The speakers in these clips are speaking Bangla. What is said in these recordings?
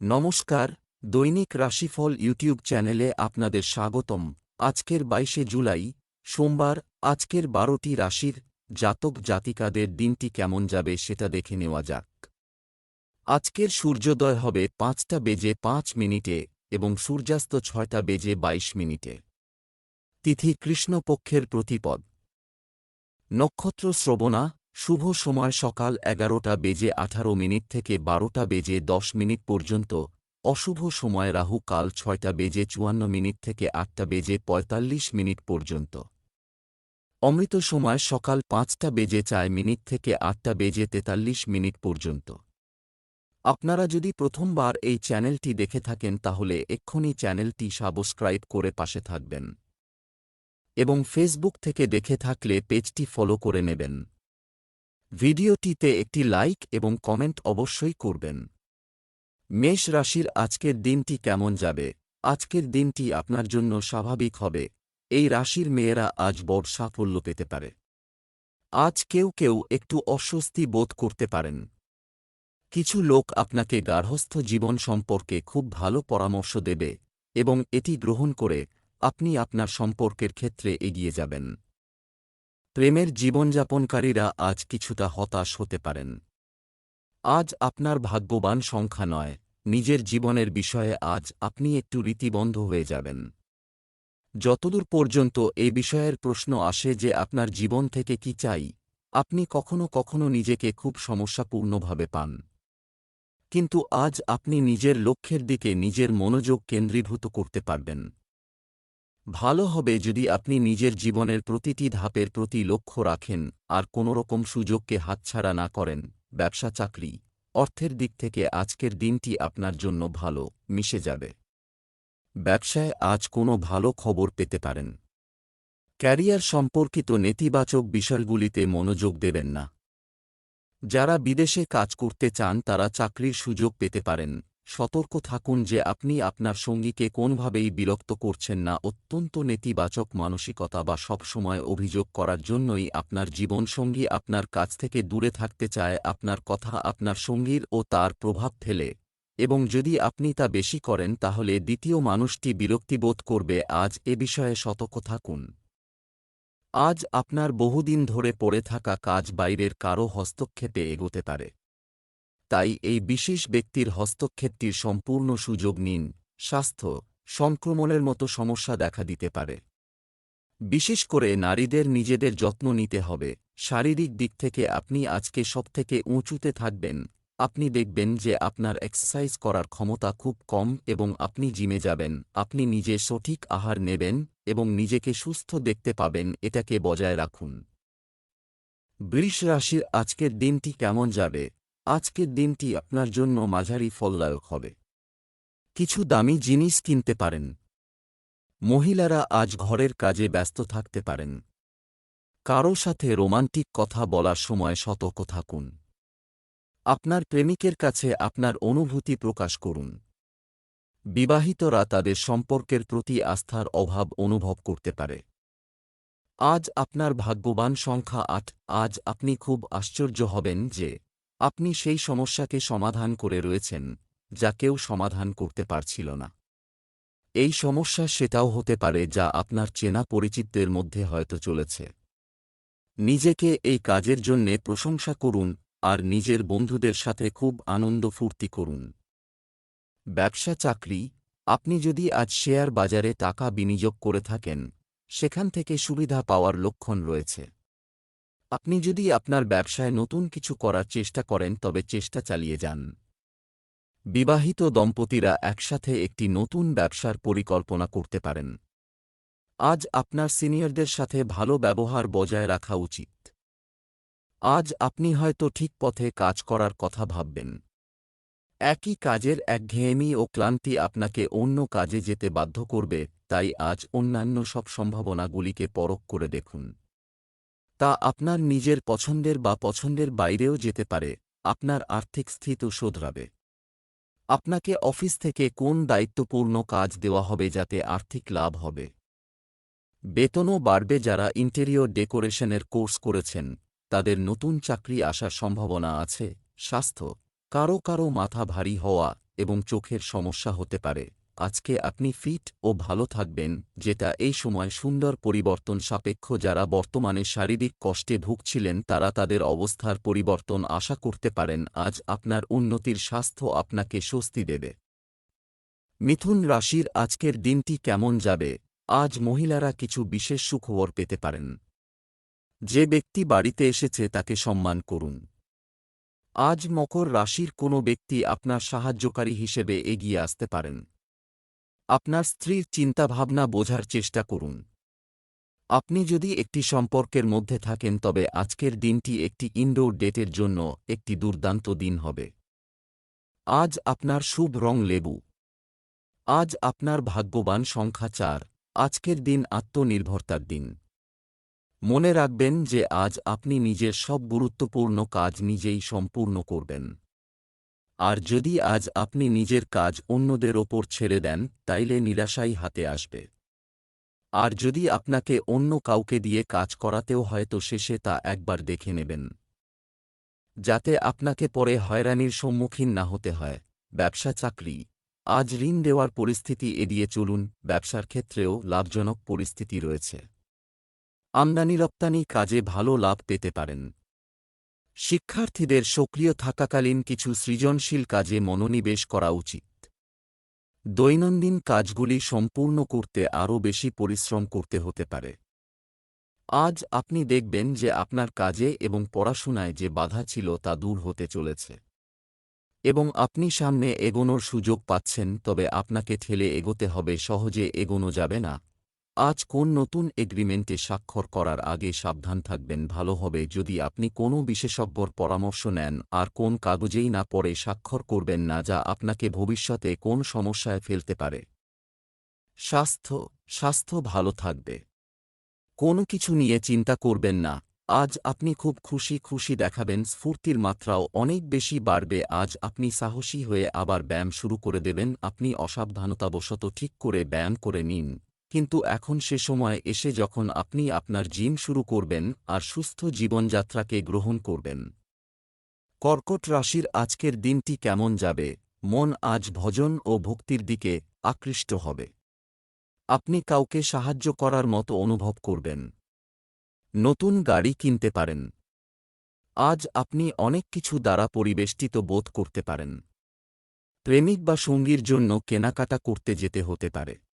নমস্কার, দৈনিক রাশিফল ইউটিউব চ্যানেলে আপনাদের স্বাগতম। আজকের বাইশে জুলাই, সোমবার, আজকের বারোটি রাশির জাতক জাতিকাদের দিনটি কেমন যাবে সেটা দেখে নেওয়া যাক। আজকের সূর্যোদয় হবে পাঁচটা বেজে পাঁচ মিনিটে এবং সূর্যাস্ত ছয়টা বেজে বাইশ মিনিটে। তিথি কৃষ্ণপক্ষের প্রতিপদ। নক্ষত্র শ্রবণা শুভ সময় সকাল এগারোটা বেজে আঠারো মিনিট থেকে বারোটা বেজে দশ মিনিট পর্যন্ত। অশুভ সময় রাহু কাল ছয়টা বেজে চুয়ান্ন মিনিট থেকে আটটা বেজে পঁয়তাল্লিশ মিনিট পর্যন্ত। অমৃত সময় সকাল পাঁচটা বেজে চার মিনিট থেকে আটটা বেজে তেতাল্লিশ মিনিট পর্যন্ত। আপনারা যদি প্রথমবার এই চ্যানেলটি দেখে থাকেন তাহলে এক্ষুনি চ্যানেলটি সাবস্ক্রাইব করে পাশে থাকবেন। এবং ফেসবুক থেকে দেখে থাকলে পেজটি ফলো করে নেবেন। ভিডিওটিতে একটি লাইক এবং কমেন্ট অবশ্যই করবেন। মেষ রাশির আজকের দিনটি কেমন যাবে? আজকের দিনটি আপনার জন্য স্বাভাবিক হবে। এই রাশির মেয়েরা আজ বড় সাফল্য পেতে পারে। আজ কেউ কেউ একটু অস্বস্তি বোধ করতে পারেন। কিছু লোক আপনাকে গার্হস্থ জীবন সম্পর্কে খুব ভালো পরামর্শ দেবে এবং এটি গ্রহণ করে আপনি আপনার সম্পর্কের ক্ষেত্রে এগিয়ে যাবেন। প্রেমের জীবনযাপনকারীরা আজ কিছুটা হতাশ হতে পারেন। আজ আপনার ভাগ্যবান সংখ্যা নয়, নিজের জীবনের বিষয়ে আজ আপনি একটু রীতিবন্ধ হয়ে যাবেন। যতদূর পর্যন্ত এই বিষয়ের প্রশ্ন আসে যে আপনার জীবন থেকে কি চাই, আপনি কখনো কখনো নিজেকে খুব সমস্যাপূর্ণভাবে পান। কিন্তু আজ আপনি নিজের লক্ষ্যের দিকে নিজের মনোযোগ কেন্দ্রীভূত করতে পারবেন। ভালো হবে যদি আপনি নিজের জীবনের প্রতিটি ধাপের প্রতি লক্ষ্য রাখেন, আর কোনোরকম সুযোগকে হাতছাড়া না করেন। ব্যবসা চাকরি। অর্থের দিক থেকে আজকের দিনটি আপনার জন্য ভালো, মিশে যাবে। ব্যবসায় আজ কোনো ভালো খবর পেতে পারেন। ক্যারিয়ার সম্পর্কিত নেতিবাচক বিষয়গুলিতে মনোযোগ দেবেন না। যারা বিদেশে কাজ করতে চান তারা চাকরির সুযোগ পেতে পারেন। সতর্ক থাকুন যে আপনি আপনার সঙ্গীকে কোনভাবেই বিরক্ত করছেন না। অত্যন্ত নেতিবাচক মানসিকতা বা সবসময় অভিযোগ করার জন্যই আপনার জীবনসঙ্গী আপনার কাছ থেকে দূরে থাকতে চায়, আপনার কথা আপনার সঙ্গীর ও তার প্রভাব ফেলে। এবং যদি আপনি তা বেশি করেন, তাহলে দ্বিতীয় মানুষটি বিরক্তিবোধ করবে। আজ এ বিষয়ে সতর্ক থাকুন। আজ আপনার বহুদিন ধরে পড়ে থাকা কাজ বাইরের কারও হস্তক্ষেপে এগোতে পারে। তাই এই বিশেষ ব্যক্তির হস্তক্ষেপটির সম্পূর্ণ সুযোগ নিন, স্বাস্থ্য, সংক্রমণের মতো সমস্যা দেখা দিতে পারে। বিশেষ করে নারীদের নিজেদের যত্ন নিতে হবে। শারীরিক দিক থেকে আপনি আজকে সবথেকে উঁচুতে থাকবেন। আপনি দেখবেন যে আপনার এক্সারসাইজ করার ক্ষমতা খুব কম এবং আপনি জিমে যাবেন। আপনি নিজে সঠিক আহার নেবেন এবং নিজেকে সুস্থ দেখতে পাবেন, এটাকে বজায় রাখুন। বৃষ রাশির আজকের দিনটি কেমন যাবে? আজকের দিনটি আপনার জন্য মাঝারি ফলদায়ক হবে। কিছু দামি জিনিস কিনতে পারেন। মহিলারা আজ ঘরের কাজে ব্যস্ত থাকতে পারেন। কারও সাথে রোমান্টিক কথা বলার সময় সতর্ক থাকুন। আপনার প্রেমিকের কাছে আপনার অনুভূতি প্রকাশ করুন। বিবাহিতরা তাদের সম্পর্কের প্রতি আস্থার অভাব অনুভব করতে পারে। আজ আপনার ভাগ্যবান সংখ্যা আট। আজ আপনি খুব আশ্চর্য হবেন যে আপনি সেই সমস্যাকে সমাধান করে রয়েছেন, যা কেউ সমাধান করতে পারছিল না। এই সমস্যা সেটাও হতে পারে যা আপনার চেনা পরিচিতদের মধ্যে হয়তো চলেছে। নিজেকে এই কাজের জন্যে প্রশংসা করুন আর নিজের বন্ধুদের সাথে খুব আনন্দ ফুর্তি করুন। ব্যবসা চাকরি, আপনি যদি আজ শেয়ার বাজারে টাকা বিনিয়োগ করে থাকেন, সেখান থেকে সুবিধা পাওয়ার লক্ষণ রয়েছে। আপনি যদি আপনার ব্যবসায় নতুন কিছু করার চেষ্টা করেন, তবে চেষ্টা চালিয়ে যান। বিবাহিত দম্পতিরা একসাথে একটি নতুন ব্যবসার পরিকল্পনা করতে পারেন। আজ আপনার সিনিয়রদের সাথে ভালো ব্যবহার বজায় রাখা উচিত। আজ আপনি হয়তো ঠিক পথে কাজ করার কথা ভাববেন। একই কাজের একঘেয়েমি ও ক্লান্তি আপনাকে অন্য কাজে যেতে বাধ্য করবে, তাই আজ অন্যান্য সব সম্ভাবনাগুলিকে পরখ করে দেখুন। তা আপনার নিজের পছন্দের বা পছন্দের বাইরেও যেতে পারে, আপনার আর্থিক স্থিতি শোধরাবে। আপনাকে অফিস থেকে কোন দায়িত্বপূর্ণ কাজ দেওয়া হবে যাতে আর্থিক লাভ হবে? বেতনও বাড়বে যারা ইন্টেরিয়র ডেকোরেশনের কোর্স করেছেন, তাদের নতুন চাকরি আসার সম্ভাবনা আছে, স্বাস্থ্য, কারও কারও মাথা ভারী হওয়া এবং চোখের সমস্যা হতে পারে। আজকে আপনি ফিট ও ভালো থাকবেন, যেটা এই সময় সুন্দর পরিবর্তন সাপেক্ষ যারা বর্তমানে শারীরিক কষ্টে ভুগছিলেন তারা তাদের অবস্থার পরিবর্তন আশা করতে পারেন, আজ আপনার উন্নতির স্বাস্থ্য আপনাকে স্বস্তি দেবে। মিথুন রাশির আজকের দিনটি কেমন যাবে? আজ মহিলারা কিছু বিশেষ সুখবর পেতে পারেন। যে ব্যক্তি বাড়িতে এসেছে তাকে সম্মান করুন। আজ মকর রাশির কোনো ব্যক্তি আপনার সাহায্যকারী হিসেবে এগিয়ে আসতে পারেন। আপনার স্ত্রীর চিন্তাভাবনা বোঝার চেষ্টা করুন। আপনি যদি একটি সম্পর্কের মধ্যে থাকেন, তবে আজকের দিনটি একটি ইনডোর ডেটের জন্য একটি দুর্দান্ত দিন হবে। আজ আপনার শুভ রং লেবু। আজ আপনার ভাগ্যবান সংখ্যা চার। আজকের দিন আত্মনির্ভরতার দিন। মনে রাখবেন যে আজ আপনি নিজের সব গুরুত্বপূর্ণ কাজ নিজেই সম্পূর্ণ করবেন। আর যদি আজ আপনি নিজের কাজ অন্যদের ওপর ছেড়ে দেন, তাইলে নিরাশাই হাতে আসবে। আর যদি আপনাকে অন্য কাউকে দিয়ে কাজ করাতেও হয়তো শেষে তা একবার দেখে নেবেন। যাতে আপনাকে পরে হয়রানির সম্মুখীন না হতে হয়। ব্যবসা চাকরি। আজ ঋণ দেওয়ার পরিস্থিতি এড়িয়ে চলুন, ব্যবসার ক্ষেত্রেও লাভজনক পরিস্থিতি রয়েছে। আমদানি রপ্তানি কাজে ভালো লাভ পেতে পারেন। শিক্ষার্থীদের সক্রিয় থাকাকালীন কিছু সৃজনশীল কাজে মনোনিবেশ করা উচিত। দৈনন্দিন কাজগুলি সম্পূর্ণ করতে আরও বেশি পরিশ্রম করতে হতে পারে। আজ আপনি দেখবেন যে আপনার কাজে এবং পড়াশোনায় যে বাধা ছিল তা দূর হতে চলেছে। এবং আপনি সামনে এগোনোর সুযোগ পাচ্ছেন, তবে আপনাকে ঠেলে এগোতে হবে, সহজে এগোনো যাবে না। আজ কোন নতুন এগ্রিমেন্টে স্বাক্ষর করার আগে সাবধান থাকবেন, ভালো হবে যদি আপনি কোনো বিশেষজ্ঞর পরামর্শ নেন আর কোন কাগজেই না পড়ে স্বাক্ষর করবেন না যা আপনাকে ভবিষ্যতে কোন সমস্যায় ফেলতে পারে। স্বাস্থ্য স্বাস্থ্য ভালো থাকবে। কোনো কিছু নিয়ে চিন্তা করবেন না। আজ আপনি খুব খুশি খুশি দেখাবেন, স্ফূর্তির মাত্রাও অনেক বেশি বাড়বে। আজ আপনি সাহসী হয়ে আবার ব্যায়াম শুরু করে দেবেন। আপনি অসাবধানতাবশত ঠিক করে ব্যায়াম করে নিন। কিন্তু এখন সে সময় এসে যখন আপনি আপনার জিম শুরু করবেন আর সুস্থ জীবনযাত্রাকে গ্রহণ করবেন। কর্কট রাশির আজকের দিনটি কেমন যাবে? মন আজ ভজন ও ভক্তির দিকে আকৃষ্ট হবে। আপনি কাউকে সাহায্য করার মতো অনুভব করবেন। নতুন গাড়ি কিনতে পারেন। আজ আপনি অনেক কিছু দ্বারা পরিবেষ্টিত বোধ করতে পারেন। প্রেমিক বা সঙ্গীর জন্য কেনাকাটা করতে যেতে হতে পারে।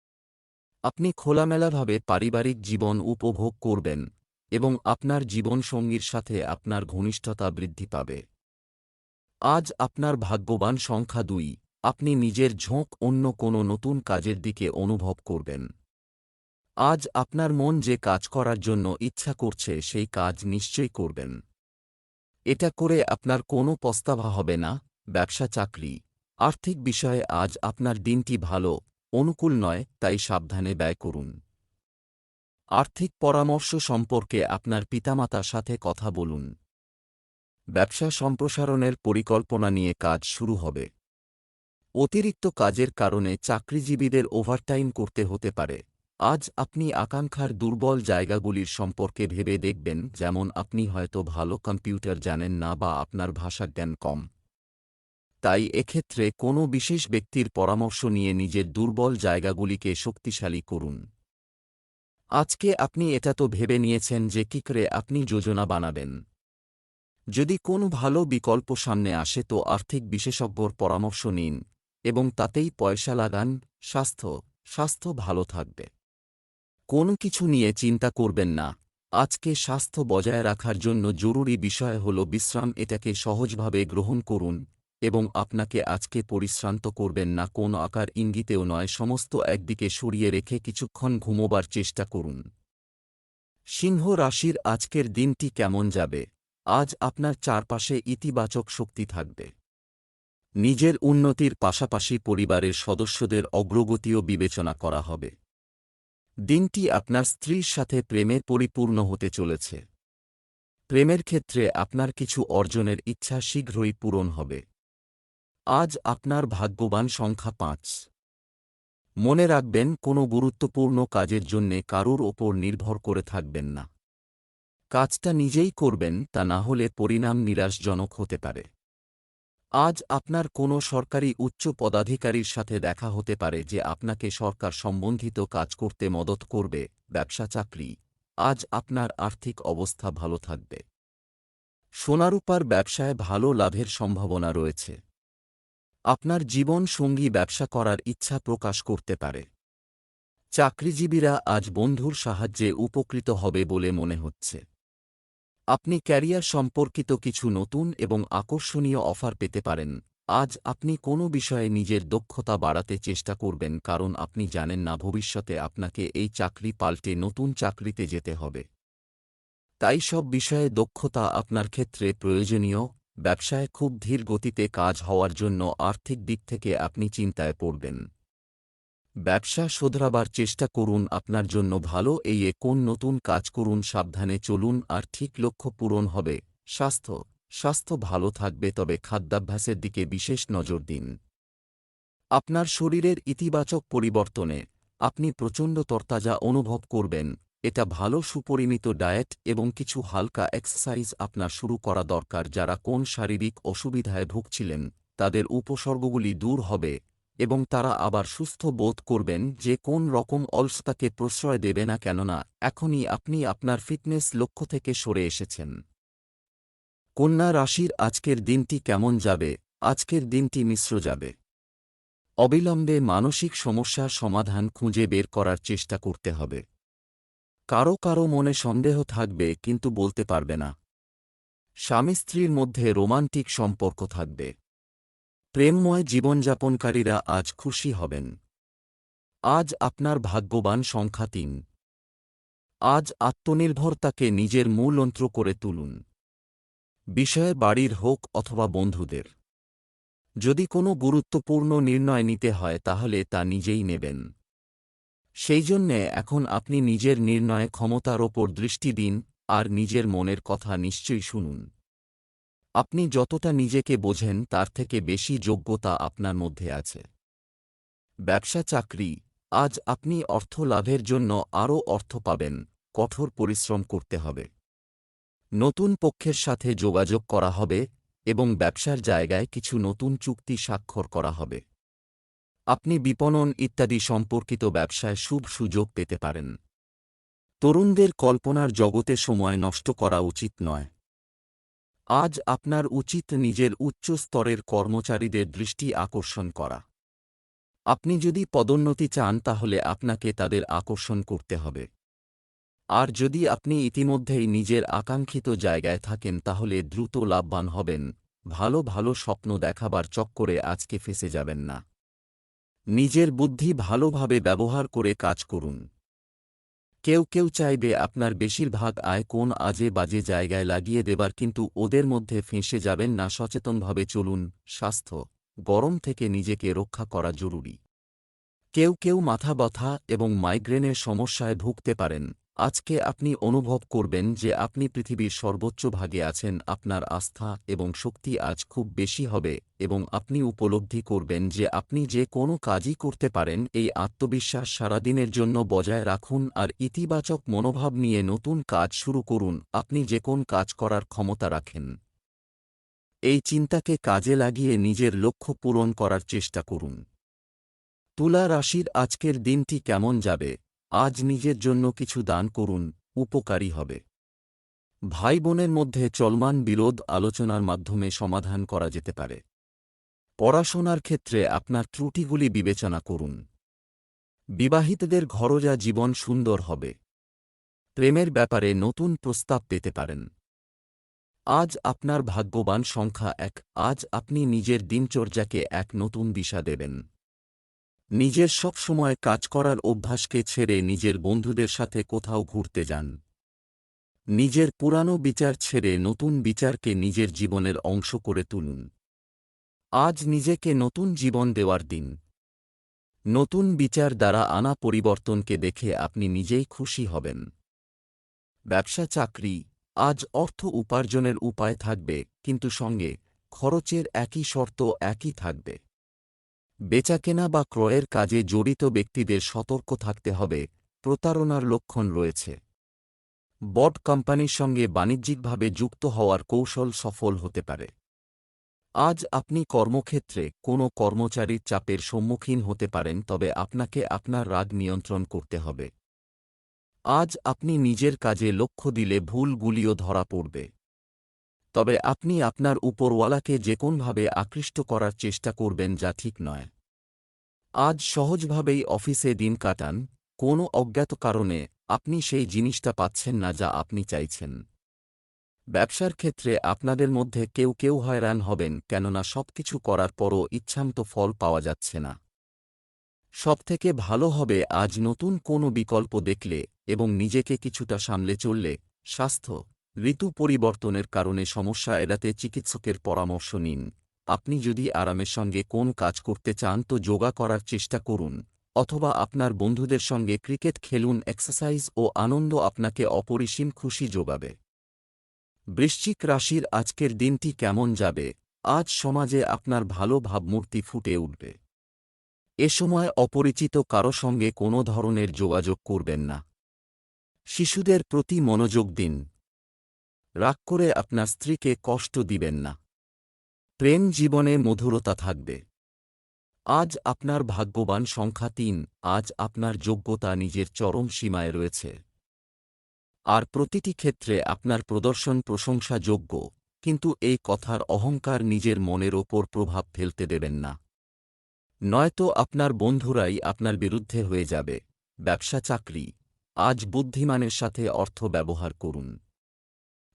আপনি খোলামেলাভাবে পারিবারিক জীবন উপভোগ করবেন এবং আপনার জীবনসঙ্গীর সাথে আপনার ঘনিষ্ঠতা বৃদ্ধি পাবে। আজ আপনার ভাগ্যবান সংখ্যা দুই, আপনি নিজের ঝোঁক অন্য কোনো নতুন কাজের দিকে অনুভব করবেন। আজ আপনার মন যে কাজ করার জন্য ইচ্ছা করছে সেই কাজ নিশ্চয়ই করবেন। এটা করে আপনার কোনো পস্তাভা হবে না, ব্যবসা, চাকরি। আর্থিক বিষয়ে আজ আপনার দিনটি ভালো অনুকূল নয়, তাই সাবধানে ব্যয় করুন। আর্থিক পরামর্শ সম্পর্কে আপনার পিতামাতার সাথে কথা বলুন। ব্যবসা সম্প্রসারণের পরিকল্পনা নিয়ে কাজ শুরু হবে। অতিরিক্ত কাজের কারণে চাকরিজীবীদের ওভারটাইম করতে হতে পারে। আজ আপনি আকাঙ্ক্ষার দুর্বল জায়গাগুলির সম্পর্কে ভেবে দেখবেন, যেমন আপনি হয়তো ভালো কম্পিউটার জানেন না বা আপনার ভাষা জ্ঞান কম। তাই এক্ষেত্রে কোনো বিশেষ ব্যক্তির পরামর্শ নিয়ে নিজের দুর্বল জায়গাগুলিকে শক্তিশালী করুন। আজকে আপনি এটা তো ভেবে নিয়েছেন যে কী করে আপনি যোজনা বানাবেন। যদি কোনো ভালো বিকল্প সামনে আসে তো আর্থিক বিশেষজ্ঞর পরামর্শ নিন এবং তাতেই পয়সা লাগান, স্বাস্থ্য স্বাস্থ্য ভালো থাকবে। কোনো কিছু নিয়ে চিন্তা করবেন না। আজকে স্বাস্থ্য বজায় রাখার জন্য জরুরি বিষয় হল বিশ্রাম, এটাকে সহজভাবে গ্রহণ করুন এবং আপনাকে আজকে পরিশ্রান্ত করবেন না, কোন আকার ইঙ্গিতেও নয়, সমস্ত একদিকে সরিয়ে রেখে কিছুক্ষণ ঘুমোবার চেষ্টা করুন। সিংহ রাশির আজকের দিনটি কেমন যাবে? আজ আপনার চারপাশে ইতিবাচক শক্তি থাকবে। নিজের উন্নতির পাশাপাশি পরিবারের সদস্যদের অগ্রগতিও বিবেচনা করা হবে। দিনটি আপনার স্ত্রীর সাথে প্রেমের পরিপূর্ণ হতে চলেছে। প্রেমের ক্ষেত্রে আপনার কিছু অর্জনের ইচ্ছা শীঘ্রই পূরণ হবে। আজ আপনার ভাগ্যবান সংখ্যা পাঁচ। মনে রাখবেন, কোনো গুরুত্বপূর্ণ কাজের জন্যে কারুর ওপর নির্ভর করে থাকবেন না। কাজটা নিজেই করবেন, তা না হলে পরিণাম নিরাশজনক হতে পারে। আজ আপনার কোনো সরকারি উচ্চ পদাধিকারীর সাথে দেখা হতে পারে যে আপনাকে সরকার সম্বন্ধিত কাজ করতে মদত করবে, ব্যবসা, চাকরি। আজ আপনার আর্থিক অবস্থা ভালো থাকবে। সোনারূপার ব্যবসায় ভালো লাভের সম্ভাবনা রয়েছে। আপনার জীবন সঙ্গী ব্যবসা করার ইচ্ছা প্রকাশ করতে পারে। চাকরিজীবীরা আজ বন্ধুর সাহায্যে উপকৃত হবে বলে মনে হচ্ছে। আপনি ক্যারিয়ার সম্পর্কিত কিছু নতুন এবং আকর্ষণীয় অফার পেতে পারেন। আজ আপনি কোনো বিষয়ে নিজের দক্ষতা বাড়াতে চেষ্টা করবেন কারণ আপনি জানেন না ভবিষ্যতে আপনাকে এই চাকরি পাল্টে নতুন চাকরিতে যেতে হবে। তাই সব বিষয়ে দক্ষতা আপনার ক্ষেত্রে প্রয়োজনীয়। ব্যবসায় খুব ধীর গতিতে কাজ হওয়ার জন্য আর্থিক দিক থেকে আপনি চিন্তায় পড়বেন। ব্যবসা শোধরাবার চেষ্টা করুন, আপনার জন্য ভালো। এই কোন নতুন কাজ করুন, সাবধানে চলুন আর ঠিক লক্ষ্য পূরণ হবে। স্বাস্থ্য স্বাস্থ্য ভালো থাকবে, তবে খাদ্যাভ্যাসের দিকে বিশেষ নজর দিন। আপনার শরীরের ইতিবাচক পরিবর্তনে আপনি প্রচণ্ড তরতাজা অনুভব করবেন। এটা ভালো সুপরিমিত ডায়েট এবং কিছু হালকা এক্সারসাইজ আপনার শুরু করা দরকার যারা কোন শারীরিক অসুবিধায় ভুগছিলেন, তাদের উপসর্গগুলি দূর হবে এবং তারা আবার সুস্থ বোধ করবেন যে কোন রকম অলসতাকে প্রশ্রয় দেবে না কেননা এখনই আপনি আপনার ফিটনেস লক্ষ্য থেকে সরে এসেছেন। কন্যা রাশির আজকের দিনটি কেমন যাবে? আজকের দিনটি মিশ্র যাবে। অবিলম্বে মানসিক সমস্যার সমাধান খুঁজে বের করার চেষ্টা করতে হবে। কারও কারও মনে সন্দেহ থাকবে, কিন্তু বলতে পারবে না। স্বামী স্ত্রীর মধ্যে রোমান্টিক সম্পর্ক থাকবে। প্রেমময় জীবনযাপনকারীরা আজ খুশি হবেন। আজ আপনার ভাগ্যবান সংখ্যা তিন। আজ আত্মনির্ভরতাকে নিজের মূলন্ত্র করে তুলুন। বিষয়ে বাড়ির হোক অথবা বন্ধুদের। যদি কোনো গুরুত্বপূর্ণ নির্ণয় নিতে হয়, তাহলে তা নিজেই নেবেন। সেই জন্যে এখন আপনি নিজের নির্ণয় ক্ষমতার ওপর দৃষ্টি দিন, আর নিজের মনের কথা নিশ্চয়ই শুনুন। আপনি যতটা নিজেকে বোঝেন, তার থেকে বেশি যোগ্যতা আপনার মধ্যে আছে। ব্যবসা চাকরি, আজ আপনি অর্থ লাভের জন্য আরও অর্থ পাবেন, কঠোর পরিশ্রম করতে হবে। নতুন পক্ষের সাথে যোগাযোগ করা হবে, এবং ব্যবসার জায়গায় কিছু নতুন চুক্তি স্বাক্ষর করা হবে। আপনি বিপণন ইত্যাদি সম্পর্কিত ব্যবসায় শুভ সুযোগ পেতে পারেন। তরুণদের কল্পনার জগতে সময় নষ্ট করা উচিত নয়। আজ আপনার উচিত নিজের উচ্চ স্তরের কর্মচারীদের দৃষ্টি আকর্ষণ করা। আপনি যদি পদোন্নতি চান তাহলে আপনাকে তাদের আকর্ষণ করতে হবে। আর যদি আপনি ইতিমধ্যেই নিজের আকাঙ্ক্ষিত জায়গায় থাকেন তাহলে দ্রুত লাভবান হবেন। ভালো ভালো স্বপ্ন দেখাবার চক্করে আজকে ফেসে যাবেন না। নিজের বুদ্ধি ভালোভাবে ব্যবহার করে কাজ করুন। কেউ কেউ চাইবে আপনার বেশিরভাগ আয় কোন আজে বাজে জায়গায় লাগিয়ে দেবার কিন্তু ওদের মধ্যে ফেঁসে যাবেন না, সচেতনভাবে চলুন। স্বাস্থ্য, গরম থেকে নিজেকে রক্ষা করা জরুরি। কেউ কেউ মাথা ব্যথা এবং মাইগ্রেনের সমস্যায় ভুগতে পারেন। আজকে আপনি অনুভব করবেন যে আপনি পৃথিবীর সর্বোচ্চ ভাগে আছেন, আপনার আস্থা এবং শক্তি আজ খুব বেশি হবে এবং আপনি উপলব্ধি করবেন যে আপনি যে কোনো কাজই করতে পারেন, এই আত্মবিশ্বাস সারাদিনের জন্য বজায় রাখুন আর ইতিবাচক মনোভাব নিয়ে নতুন কাজ শুরু করুন, আপনি যে কোন কাজ করার ক্ষমতা রাখেন। এই চিন্তাকে কাজে লাগিয়ে নিজের লক্ষ্য পূরণ করার চেষ্টা করুন। তুলা রাশির আজকের দিনটি কেমন যাবে? আজ নিজের জন্য কিছু দান করুন, উপকারী হবে। ভাই বোনের মধ্যে চলমান বিরোধ আলোচনার মাধ্যমে সমাধান করা যেতে পারে। পড়াশোনার ক্ষেত্রে আপনার ত্রুটিগুলি বিবেচনা করুন। বিবাহিতদের ঘরোজা জীবন সুন্দর হবে। প্রেমের ব্যাপারে নতুন প্রস্তাব পেতে পারেন। আজ আপনার ভাগ্যবান সংখ্যা এক, আজ আপনি নিজের দিনচর্যাকে এক নতুন দিশা দেবেন। নিজের সব সময় কাজ করার অভ্যাসকে ছেড়ে নিজের বন্ধুদের সাথে কোথাও ঘুরতে যান। নিজের পুরানো বিচার ছেড়ে নতুন বিচারকে নিজের জীবনের অংশ করে তুলুন। আজ নিজেকে নতুন জীবন দেওয়ার দিন। নতুন বিচার দ্বারা আনা পরিবর্তনকে দেখে আপনি নিজেই খুশি হবেন। ব্যবসা চাকরি, আজ অর্থ উপার্জনের উপায় থাকবে, কিন্তু সঙ্গে খরচের একই শর্ত একই থাকবে। বেচাকেনা বা ক্রয়ের কাজে জড়িত ব্যক্তিদের সতর্ক থাকতে হবে, প্রতারণার লক্ষণ রয়েছে। বড কোম্পানির সঙ্গে বাণিজ্যিকভাবে যুক্ত হওয়ার কৌশল সফল হতে পারে। আজ আপনি কর্মক্ষেত্রে কোনো কর্মচারীর চাপের সম্মুখীন হতে পারেন, তবে আপনাকে আপনার রাগ নিয়ন্ত্রণ করতে হবে। আজ আপনি নিজের কাজে লক্ষ্য দিলে ভুলগুলিও ধরা পড়বে। তবে আপনি আপনার উপরওয়ালাকে যে কোনভাবে আকৃষ্ট করার চেষ্টা করবেন যা ঠিক নয়। আজ সহজভাবেই অফিসে দিন কাটান, কোনো অজ্ঞাত কারণে আপনি সেই জিনিসটা পাচ্ছেন না যা আপনি চাইছেন। ব্যবসার ক্ষেত্রে আপনাদের মধ্যে কেউ কেউ হয়রান হবেন, কেননা সবকিছু করার পরও ইচ্ছান্ত ফল পাওয়া যাচ্ছে না। সবথেকে ভালো হবে আজ নতুন কোনো বিকল্প দেখলে এবং নিজেকে কিছুটা সামলে চললে স্বাস্থ্য ঋতু পরিবর্তনের কারণে সমস্যা এড়াতে চিকিৎসকের পরামর্শ নিন। আপনি যদি আরামের সঙ্গে কোন কাজ করতে চান তো যোগা করার চেষ্টা করুন, অথবা আপনার বন্ধুদের সঙ্গে ক্রিকেট খেলুন, এক্সারসাইজ ও আনন্দ আপনাকে অপরিসীম খুশি যোগাবে। বৃশ্চিক রাশির আজকের দিনটি কেমন যাবে? আজ সমাজে আপনার ভালো ভাবমূর্তি ফুটে উঠবে। এ সময় অপরিচিত কারও সঙ্গে কোনো ধরনের যোগাযোগ করবেন না। শিশুদের প্রতি মনোযোগ দিন। রাগ করে আপনার স্ত্রীকে কষ্ট দিবেন না। প্রেম জীবনে মধুরতা থাকবে। আজ আপনার ভাগ্যবান সংখ্যা তিন, আজ আপনার যোগ্যতা নিজের চরম সীমায় রয়েছে। আর প্রতিটি ক্ষেত্রে আপনার প্রদর্শন প্রশংসাযোগ্য কিন্তু এই কথার অহংকার নিজের মনের ওপর প্রভাব ফেলতে দেবেন না। নয়তো আপনার বন্ধুরাই আপনার বিরুদ্ধে হয়ে যাবে। ব্যবসা চাকরি, আজ বুদ্ধিমানের সাথে অর্থ ব্যবহার করুন।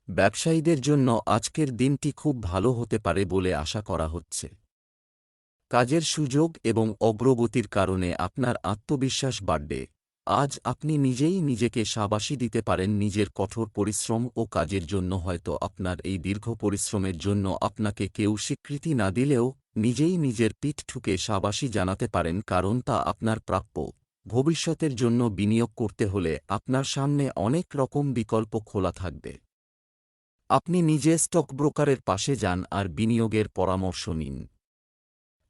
ব্যবসায়ীদের জন্য আজকের দিনটি খুব ভালো হতে পারে বলে আশা করা হচ্ছে। কাজের সুযোগ এবং অগ্রগতির কারণে আপনার আত্মবিশ্বাস বাড়বে। আজ আপনি নিজেই নিজেকে সাবাসী দিতে পারেন নিজের কঠোর পরিশ্রম ও কাজের জন্য, হয়তো আপনার এই দীর্ঘ পরিশ্রমের জন্য আপনাকে কেউ স্বীকৃতি না দিলেও নিজেই নিজের পিঠ ঠুকে সাবাসী জানাতে পারেন, কারণ তা আপনার প্রাপ্য। ভবিষ্যতের জন্য বিনিয়োগ করতে হলে আপনার সামনে অনেক রকম বিকল্প খোলা থাকবে। আপনি নিজে স্টক ব্রোকারের পাশে যান আর বিনিয়োগের পরামর্শ নিন।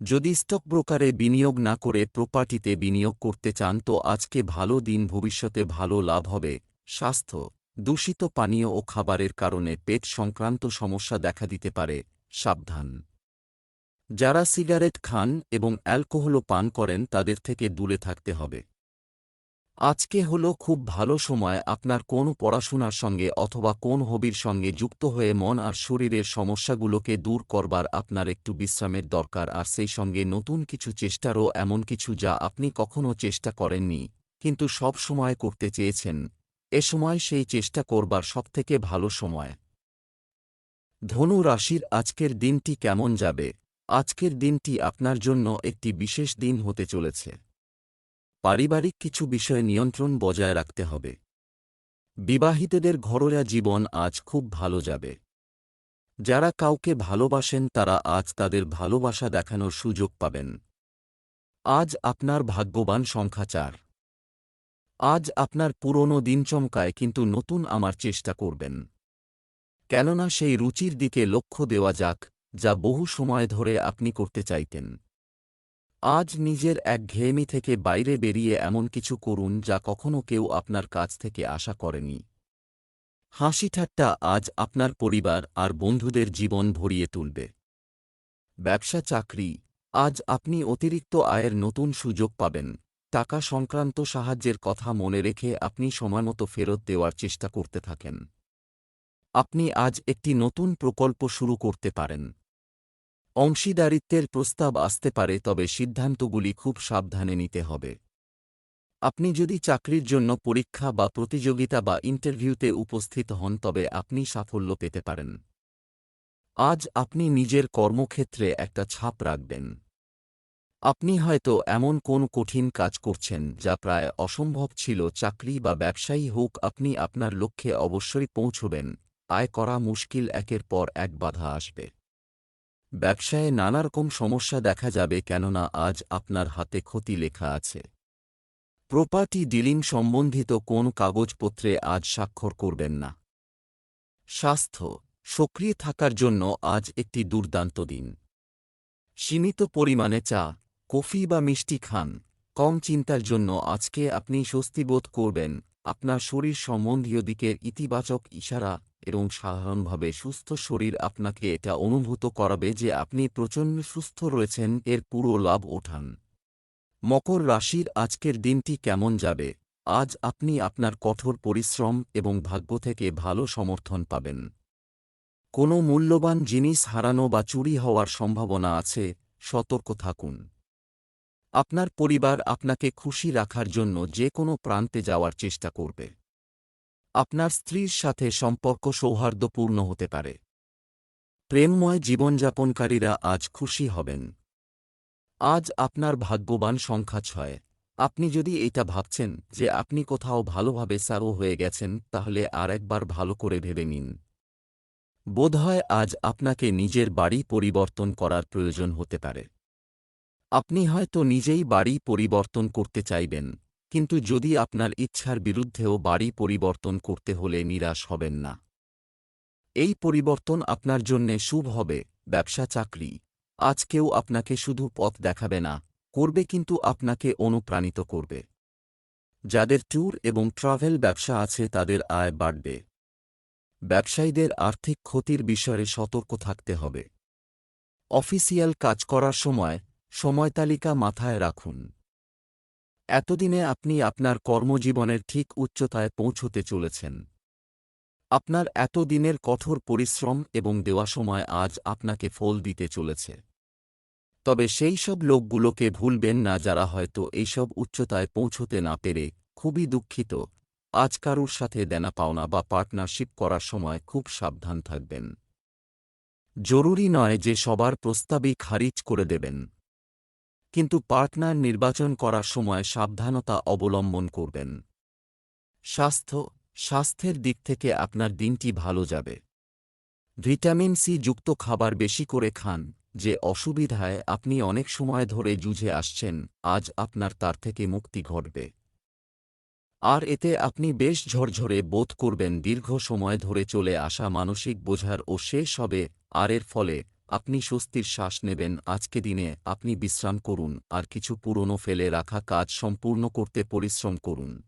যদি স্টক ব্রোকারে বিনিয়োগ না করে প্রপার্টিতে বিনিয়োগ করতে চান, তো আজকে ভালো দিন, ভবিষ্যতে ভালো লাভ হবে। স্বাস্থ্য, দূষিত পানীয় ও খাবারের কারণে পেট সংক্রান্ত সমস্যা দেখা দিতে পারে। সাবধান। যারা সিগারেট খান এবং অ্যালকোহলও পান করেন, তাদের থেকে দূরে থাকতে হবে। আজকে হল খুব ভালো সময় আপনার কোন পড়াশোনার সঙ্গে অথবা কোন হবির সঙ্গে যুক্ত হয়ে মন আর শরীরের সমস্যাগুলোকে দূর করবার আপনার একটু বিশ্রামের দরকার আর সেই সঙ্গে নতুন কিছু চেষ্টারও এমন কিছু যা আপনি কখনও চেষ্টা করেননি, কিন্তু সব সময় করতে চেয়েছেন। এ সময় সেই চেষ্টা করবার সবথেকে ভালো সময়। ধনু রাশির আজকের দিনটি কেমন যাবে? আজকের দিনটি আপনার জন্য একটি বিশেষ দিন হতে চলেছে। পারিবারিক কিছু বিষয়ে নিয়ন্ত্রণ বজায় রাখতে হবে। বিবাহিতদের ঘরোয়া জীবন আজ খুব ভালো যাবে। যারা কাউকে ভালোবাসেন, তারা আজ তাদের ভালোবাসা দেখানোর সুযোগ পাবেন। আজ আপনার ভাগ্যবান সংখ্যা চার। আজ আপনার পুরনো দিন চমকায়, কিন্তু নতুন আমার চেষ্টা করবেন। কেননা সেই রুচির দিকে লক্ষ্য দেওয়া যাক, যা বহু সময় ধরে আপনি করতে চাইতেন। আজ নিজের একঘেয়েমি থেকে বাইরে বেরিয়ে এমন কিছু করুন যা কখনো কেউ আপনার কাছ থেকে আশা করেনি। হাসি ঠাট্টা আজ আপনার পরিবার আর বন্ধুদের জীবন ভরিয়ে তুলবে। ব্যবসা চাকরি, আজ আপনি অতিরিক্ত আয়ের নতুন সুযোগ পাবেন। টাকা সংক্রান্ত সাহায্যের কথা মনে রেখে আপনি সময়মতো ফেরত দেওয়ার চেষ্টা করতে থাকেন। আপনি আজ একটি নতুন প্রকল্প শুরু করতে পারেন। অংশীদারিত্বের প্রস্তাব আসতে পারে, তবে সিদ্ধান্তগুলি খুব সাবধানে নিতে হবে। আপনি যদি চাকরির জন্য পরীক্ষা বা প্রতিযোগিতা বা ইন্টারভিউতে উপস্থিত হন, তবে আপনি সাফল্য পেতে পারেন। আজ আপনি নিজের কর্মক্ষেত্রে একটা ছাপ রাখবেন। আপনি হয়তো এমন কোন কঠিন কাজ করছেন, যা প্রায় অসম্ভব ছিল, চাকরি বা ব্যবসায়ী হোক, আপনি আপনার লক্ষ্যে অবশ্যই পৌঁছবেন। আয় করা মুশকিল, একের পর এক বাধা আসবে। ব্যবসায়ে নানারকম সমস্যা দেখা যাবে কেননা আজ আপনার হাতে ক্ষতি লেখা আছে। প্রপার্টি ডিলিং সম্বন্ধিত কোন কাগজপত্রে আজ স্বাক্ষর করবেন না। স্বাস্থ্য, সক্রিয় থাকার জন্য আজ একটি দুর্দান্ত দিন। সীমিত পরিমাণে চা, কফি বা মিষ্টি খান, কম চিন্তার জন্য আজকে আপনি স্বস্তিবোধ করবেন, আপনার শরীর সম্বন্ধীয় দিকের ইতিবাচক ইশারা এবং সাধারণভাবে সুস্থ শরীর আপনাকে এটা অনুভূত করাবে যে আপনি প্রচণ্ড সুস্থ রয়েছেন, এর পুরো লাভ ওঠান। মকর রাশির আজকের দিনটি কেমন যাবে? আজ আপনি আপনার কঠোর পরিশ্রম এবং ভাগ্য থেকে ভালো সমর্থন পাবেন। কোনো মূল্যবান জিনিস হারানো বা চুরি হওয়ার সম্ভাবনা আছে, সতর্ক থাকুন। আপনার পরিবার আপনাকে খুশি রাখার জন্য যে কোনো প্রান্তে যাওয়ার চেষ্টা করবে। আপনার স্ত্রীর সাথে সম্পর্ক সৌহার্দ্যপূর্ণ হতে পারে। প্রেমময় জীবনযাপনকারীরা আজ খুশি হবেন। আজ আপনার ভাগ্যবান সংখ্যা ছয়। আপনি যদি এটা ভাবছেন যে আপনি কোথাও ভালোভাবে সারো হয়ে গেছেন, তাহলে আর একবার ভালো করে ভেবে নিন। বোধহয় আজ আপনাকে নিজের বাড়ি পরিবর্তন করার প্রয়োজন হতে পারে। আপনি হয়তো নিজেই বাড়ি পরিবর্তন করতে চাইবেন। কিন্তু যদি আপনার ইচ্ছার বিরুদ্ধেও বাড়ি পরিবর্তন করতে হলে নিরাশ হবেন না। এই পরিবর্তন আপনার জন্যে শুভ হবে, ব্যবসা চাকরি। আজ কেউ আপনাকে শুধু পথ দেখাবে না, করবে কিন্তু আপনাকে অনুপ্রাণিত করবে। যাদের ট্যুর এবং ট্রাভেল ব্যবসা আছে তাদের আয় বাড়বে। ব্যবসায়ীদের আর্থিক ক্ষতির বিষয়ে সতর্ক থাকতে হবে। অফিসিয়াল কাজ করার সময় সময় তালিকা মাথায় রাখুন। এতদিনে আপনি আপনার কর্মজীবনের ঠিক উচ্চতায় পৌঁছতে চলেছেন। আপনার এতদিনের কঠোর পরিশ্রম এবং দেওয়া সময় আজ আপনাকে ফল দিতে চলেছে। তবে সেই সব লোকগুলোকে ভুলবেন না যারা হয়তো এইসব উচ্চতায় পৌঁছতে না পেরে খুবই দুঃখিত। আজ কারুর সাথে দেনা পাওনা বা পার্টনারশিপ করার সময় খুব সাবধান থাকবেন। জরুরি নয় যে সবার প্রস্তাবই খারিজ করে দেবেন। কিন্তু পার্টনার নির্বাচন করার সময় সাবধানতা অবলম্বন করবেন। স্বাস্থ্য, স্বাস্থ্যের দিক থেকে আপনার দিনটি ভালো যাবে। ভিটামিন সি যুক্ত খাবার বেশি করে খান, যে অসুবিধায় আপনি অনেক সময় ধরে যুঝে আসছেন, আজ আপনার তার থেকে মুক্তি ঘটবে। আর এতে আপনি বেশ ঝরঝরে বোধ করবেন দীর্ঘ সময় ধরে চলে আসা মানসিক বোঝার ও শেষ হবে, আর এর ফলে আপনি স্বস্তির শ্বাস নেবেন, আজকে দিনে আপনি বিশ্রাম করুন, আর কিছু পুরনো ফেলে রাখা কাজ সম্পূর্ণ করতে পরিশ্রম করুন।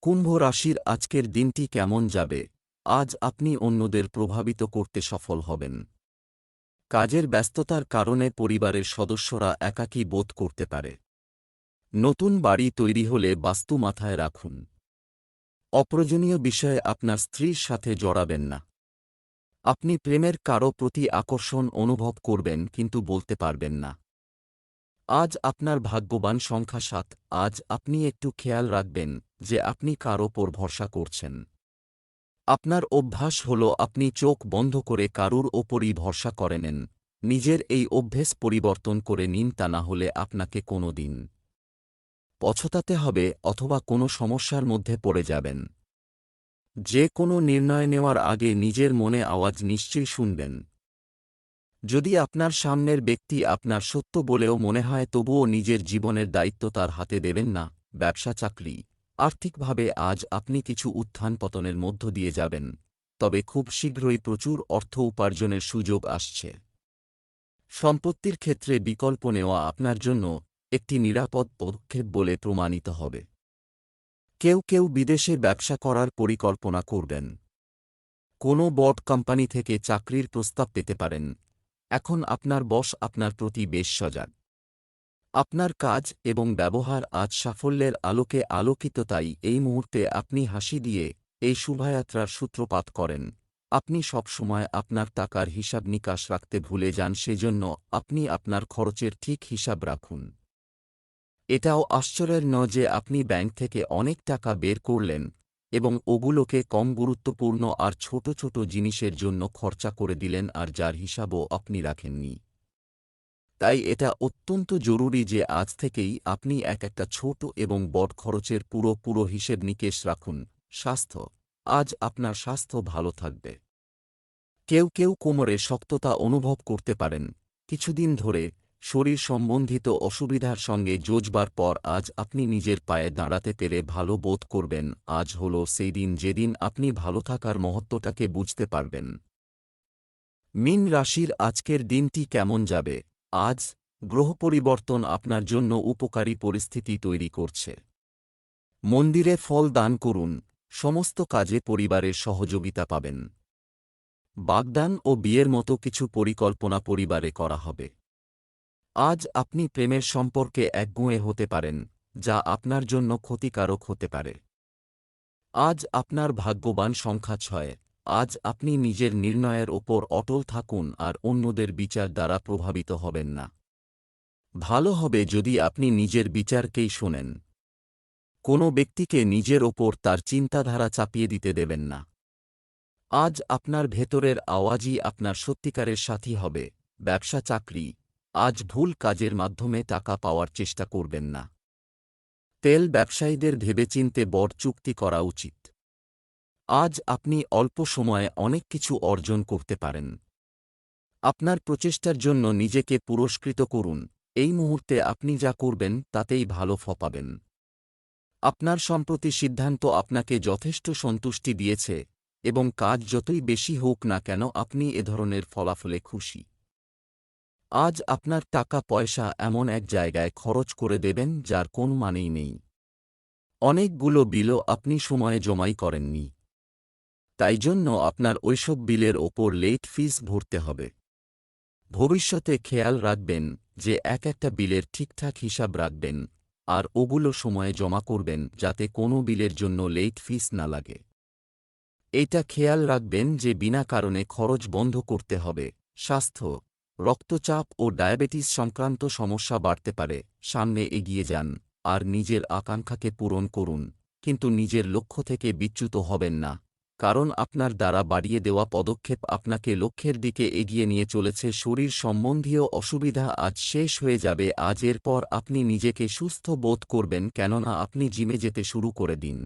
কুম্ভ রাশির আজকের দিনটি কেমন যাবে? আজ আপনি অন্যদের প্রভাবিত করতে সফল হবেন। কাজের ব্যস্ততার কারণে পরিবারের সদস্যরা একাকী বোধ করতে পারে। নতুন বাড়ি তৈরি হলে বাস্তু মাথায় রাখুন। অপ্রয়োজনীয় বিষয়ে আপনার স্ত্রীর সাথে জড়াবেন না। আপনি প্রেমের কারও প্রতি আকর্ষণ অনুভব করবেন কিন্তু বলতে পারবেন না। আজ আপনার ভাগ্যবান সংখ্যা সাত, আজ আপনি একটু খেয়াল রাখবেন যে আপনি কার ওপর ভরসা করছেন। আপনার অভ্যাস হল আপনি চোখ বন্ধ করে কারুর ওপরই ভরসা করে নেন, নিজের এই অভ্যেস পরিবর্তন করে নিন তা না হলে আপনাকে কোনো দিন পছতাতে হবে অথবা কোনো সমস্যার মধ্যে পড়ে যাবেন। যে কোনো নির্ণয় নেওয়ার আগে নিজের মনে আওয়াজ নিশ্চয়ই শুনবেন। যদি আপনার সামনের ব্যক্তি আপনার সত্য বলেও মনে হয়, তবুও নিজের জীবনের দায়িত্ব তার হাতে দেবেন না। ব্যবসা, চাকরি। আর্থিকভাবে আজ আপনি কিছু উত্থান পতনের মধ্য দিয়ে যাবেন। তবে খুব শীঘ্রই প্রচুর অর্থ উপার্জনের সুযোগ আসছে। সম্পত্তির ক্ষেত্রে বিকল্প নেওয়া আপনার জন্য একটি নিরাপদ পদক্ষেপ বলে প্রমাণিত হবে। কেউ কেউ বিদেশে ব্যবসা করার পরিকল্পনা করবেন। কোনো বড় কোম্পানি থেকে চাকরির প্রস্তাব পেতে পারেন। এখন আপনার বস আপনার প্রতি বেশ সজাগ। আপনার কাজ এবং ব্যবহার আজ সাফল্যের আলোকে আলোকিত, তাই এই মুহূর্তে আপনি হাসি দিয়ে এই শোভাযাত্রার সূত্রপাত করেন। আপনি সবসময় আপনার টাকার হিসাব নিকাশ রাখতে ভুলে যান, সেজন্য আপনি আপনার খরচের ঠিক হিসাব রাখুন। এটাও আশ্চর্যের ন যে আপনি ব্যাংক থেকে অনেক টাকা বের করলেন এবং ওগুলোকে কম গুরুত্বপূর্ণ আর ছোট ছোট জিনিসের জন্য খরচা করে দিলেন আর যার হিসাবও আপনি রাখেননি। তাই এটা অত্যন্ত জরুরি যে আজ থেকেই আপনি এক একটা ছোট এবং বড় খরচের পুরো পুরো হিসেব নিকেশ রাখুন। স্বাস্থ্য। আজ আপনার স্বাস্থ্য ভালো থাকবে। কেউ কেউ কোমরে শক্ততা অনুভব করতে পারেন। কিছুদিন ধরে শরীর সম্বন্ধিত অসুবিধার সঙ্গে যোজবার পর আজ আপনি নিজের পায়ে দাঁড়াতে পেরে ভালো বোধ করবেন। আজ হল সেই দিন যেদিন আপনি ভালো থাকার মহত্বটাকে বুঝতে পারবেন। মিন রাশির আজকের দিনটি কেমন যাবে? আজ গ্রহ পরিবর্তন আপনার জন্য উপকারী পরিস্থিতি তৈরি করছে। মন্দিরে ফল দান করুন। সমস্ত কাজে পরিবারের সহযোগিতা পাবেন। বাগদান ও বিয়ের মতো কিছু পরিকল্পনা পরিবারে করা হবে। আজ আপনি প্রেমের সম্পর্কে একগুঁয়ে হতে পারেন, যা আপনার জন্য ক্ষতিকারক হতে পারে। আজ আপনার ভাগ্যবান সংখ্যা ছয়, আজ আপনি নিজের নির্ণয়ের ওপর অটল থাকুন আর অন্যদের বিচার দ্বারা প্রভাবিত হবেন না। ভালো হবে যদি আপনি নিজের বিচারকেই শোনেন। কোনো ব্যক্তিকে নিজের ওপর তার চিন্তাধারা চাপিয়ে দিতে দেবেন না। আজ আপনার ভেতরের আওয়াজই আপনার সত্যিকারের সাথী হবে ব্যবসা চাকরি আজ ভুল কাজের মাধ্যমে টাকা পাওয়ার চেষ্টা করবেন না। তেল ব্যবসায়ীদের ভেবেচিন্তে বড় চুক্তি করা উচিত। আজ আপনি অল্প সময়ে অনেক কিছু অর্জন করতে পারেন। আপনার প্রচেষ্টার জন্য নিজেকে পুরস্কৃত করুন। এই মুহূর্তে আপনি যা করবেন, তাতেই ভালো ফপাবেন আপনার সম্প্রতি সিদ্ধান্ত আপনাকে যথেষ্ট সন্তুষ্টি দিয়েছে এবং কাজ যতই বেশি হোক না কেন আপনি এ ধরনের ফলাফলে খুশি। আজ আপনার টাকা পয়সা এমন এক জায়গায় খরচ করে দেবেন যার কোন মানেই নেই। অনেকগুলো বিলও আপনি সময়ে জমাই করেননি। তাই জন্য আপনার ওইসব বিলের ওপর লেট ফিস ভরতে হবে। ভবিষ্যতে খেয়াল রাখবেন যে এক একটা বিলের ঠিকঠাক হিসাব রাখবেন আর ওগুলো সময়ে জমা করবেন যাতে কোনো বিলের জন্য লেট ফিস না লাগে। এটা খেয়াল রাখবেন যে বিনা কারণে খরচ বন্ধ করতে হবে। স্বাস্থ্য রক্তচাপ ও ডায়াবেটিস সংক্রান্ত সমস্যা বাড়তে পারে, সামনে এগিয়ে যান, আর নিজের আকাঙ্ক্ষাকে পূরণ করুন, কিন্তু নিজের লক্ষ্য থেকে বিচ্যুত হবেন না, কারণ আপনার দ্বারা বাড়িয়ে দেওয়া পদক্ষেপ আপনাকে লক্ষ্যের দিকে এগিয়ে নিয়ে চলেছে। শরীর সম্বন্ধীয় অসুবিধা আজ শেষ হয়ে যাবে, আজ এরপর আপনি নিজেকে সুস্থ বোধ করবেন, কেননা আপনি জিমে যেতে শুরু করে দিন।